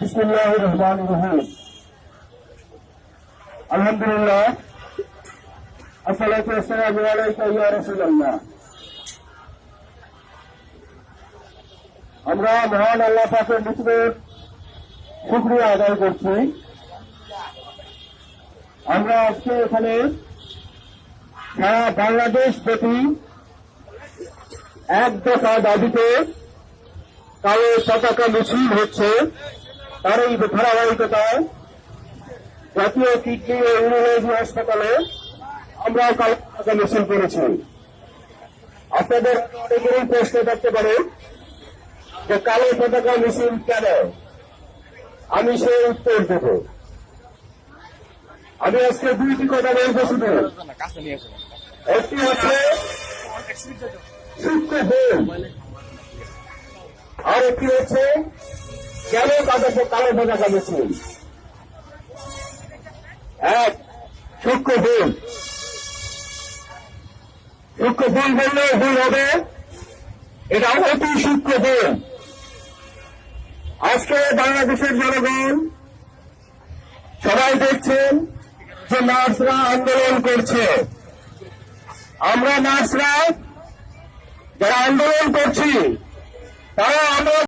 রহমান রহিম। আলহামদুলিল্লাহ। আমরা মহান আল্লাহ পাকের নিকটের শুকরিয়া আদায় করছি। আমরা আজকে এখানে সারা বাংলাদেশ ব্যাপী এক দফা দাবিতে কালো পতাকা মিছিল হচ্ছে। তার এই ধারাবাহিকতায় জাতীয় কিডনি ও ইউরোলজি হাসপাতালে আমরা কালো পতাকা মিছিল করেছি। আপনাদের অনেকেরই প্রশ্ন থাকতে পারে যে কালো পতাকা মিছিল কেন? আমি সেই উত্তর দেব। আমি আজকে দুইটি কথা বলব শুধু। একটি হচ্ছে সূক্ষ্ম আর একটি হচ্ছে কেন তাদেরকে কালো পতাকা মিছিল এক, সূক্ষ্ম ভুল। সূক্ষ্ম ভুল বললে ভুল হবে। এটা অতি সূক্ষ্ম ভুল। আজকে বাংলাদেশের জনগণ সবাই দেখছেন যে নার্সরা আন্দোলন করছে। আমরা নার্সরা যারা আন্দোলন করছি তারা আমরা